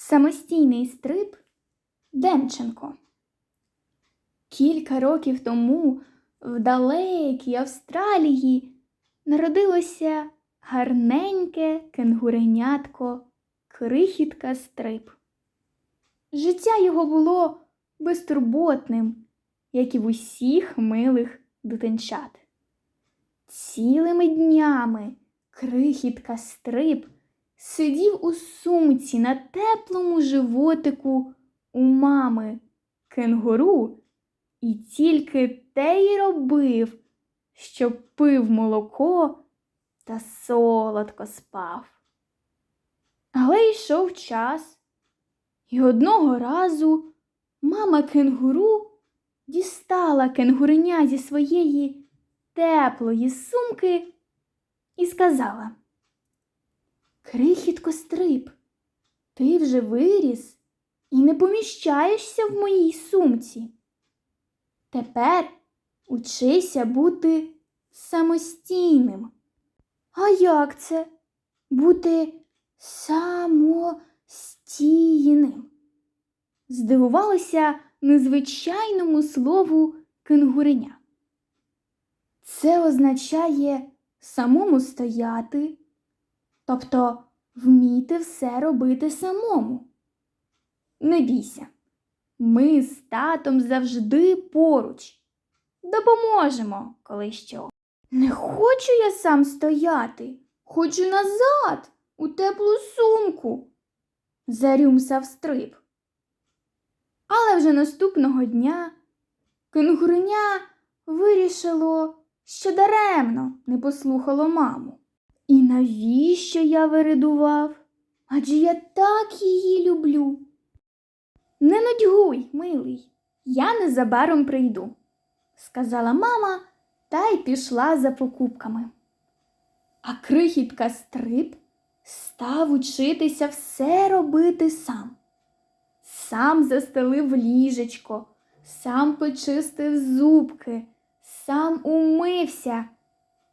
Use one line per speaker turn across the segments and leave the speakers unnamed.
Самостійний стриб Демченко. Кілька років тому в далекій Австралії народилося гарненьке кенгуренятко крихітка стриб. Життя його було безтурботним, як і в усіх милих дитинчат. Цілими днями крихітка стриб сидів у сумці на теплому животику у мами кенгуру і тільки те й робив, що пив молоко та солодко спав. Але йшов час, і одного разу мама кенгуру дістала кенгуреня зі своєї теплої сумки і сказала Крихітко стриб, ти вже виріс і не поміщаєшся в моїй сумці. Тепер учися бути самостійним. А як це бути самостійним? Здивувалася незвичайному слову кенгуреня. Це означає самому стояти, тобто вміти все робити самому. Не бійся, ми з татом завжди поруч. Допоможемо, коли що. Не хочу я сам стояти, хочу назад, у теплу сумку, зарюмсав стриб. Але вже наступного дня кенгуреня вирішило, що даремно не послухало маму. І навіщо я виридував? Адже я так її люблю. Не нудьгуй, милий, я незабаром прийду, сказала мама та й пішла за покупками. А крихітка стриб став учитися все робити сам. Сам застелив ліжечко, сам почистив зубки, сам умився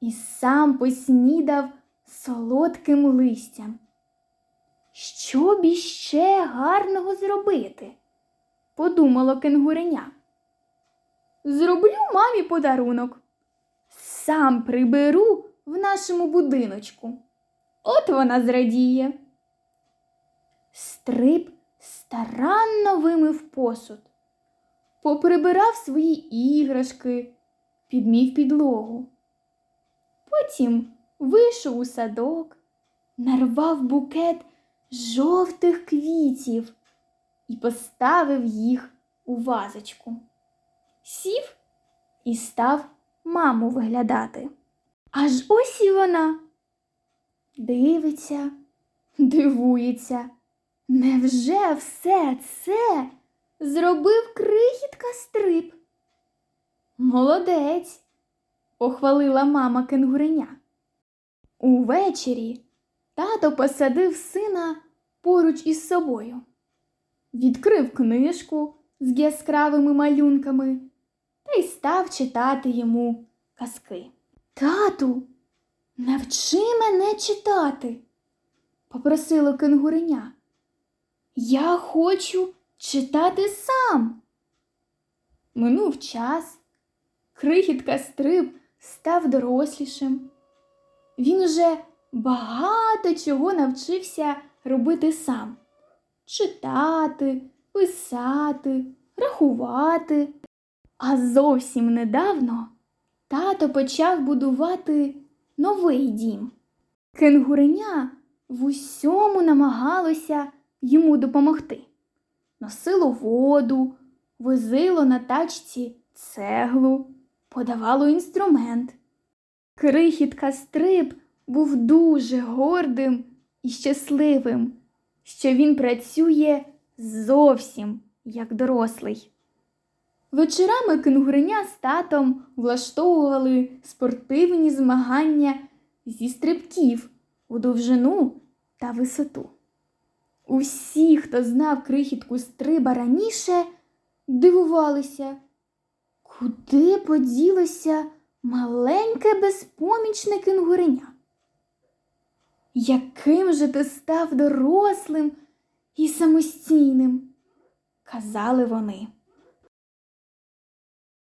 і сам поснідав солодким листям. Що б іще гарного зробити? подумало кенгуреня. Зроблю мамі подарунок. Сам приберу в нашому будиночку. От вона зрадіє. Стриб старанно вимив посуд, поприбирав свої іграшки, підмів підлогу. Потім вийшов у садок, нарвав букет жовтих квітів і поставив їх у вазочку. Сів і став маму виглядати. Аж ось і вона дивиться, дивується. Невже все це зробив крихітка стриб? Молодець, похвалила мама кенгуреня. Увечері тато посадив сина поруч із собою, відкрив книжку з яскравими малюнками та й став читати йому казки. Тату, навчи мене читати, попросило кенгуреня. Я хочу читати сам. Минув час, крихітка стриб став дорослішим. Він уже багато чого навчився робити сам: читати, писати, рахувати. А зовсім недавно тато почав будувати новий дім. Кенгуреня в усьому намагалося йому допомогти. Носило воду, возило на тачці цеглу, подавало інструмент. Крихітка стриб був дуже гордим і щасливим, що він працює зовсім як дорослий. Вечорами кенгуреня з татом влаштовували спортивні змагання зі стрибків у довжину та висоту. Усі, хто знав крихітку стриба раніше, дивувалися, куди поділося маленьке безпомічне кенгуреня. Яким же ти став дорослим і самостійним, казали вони.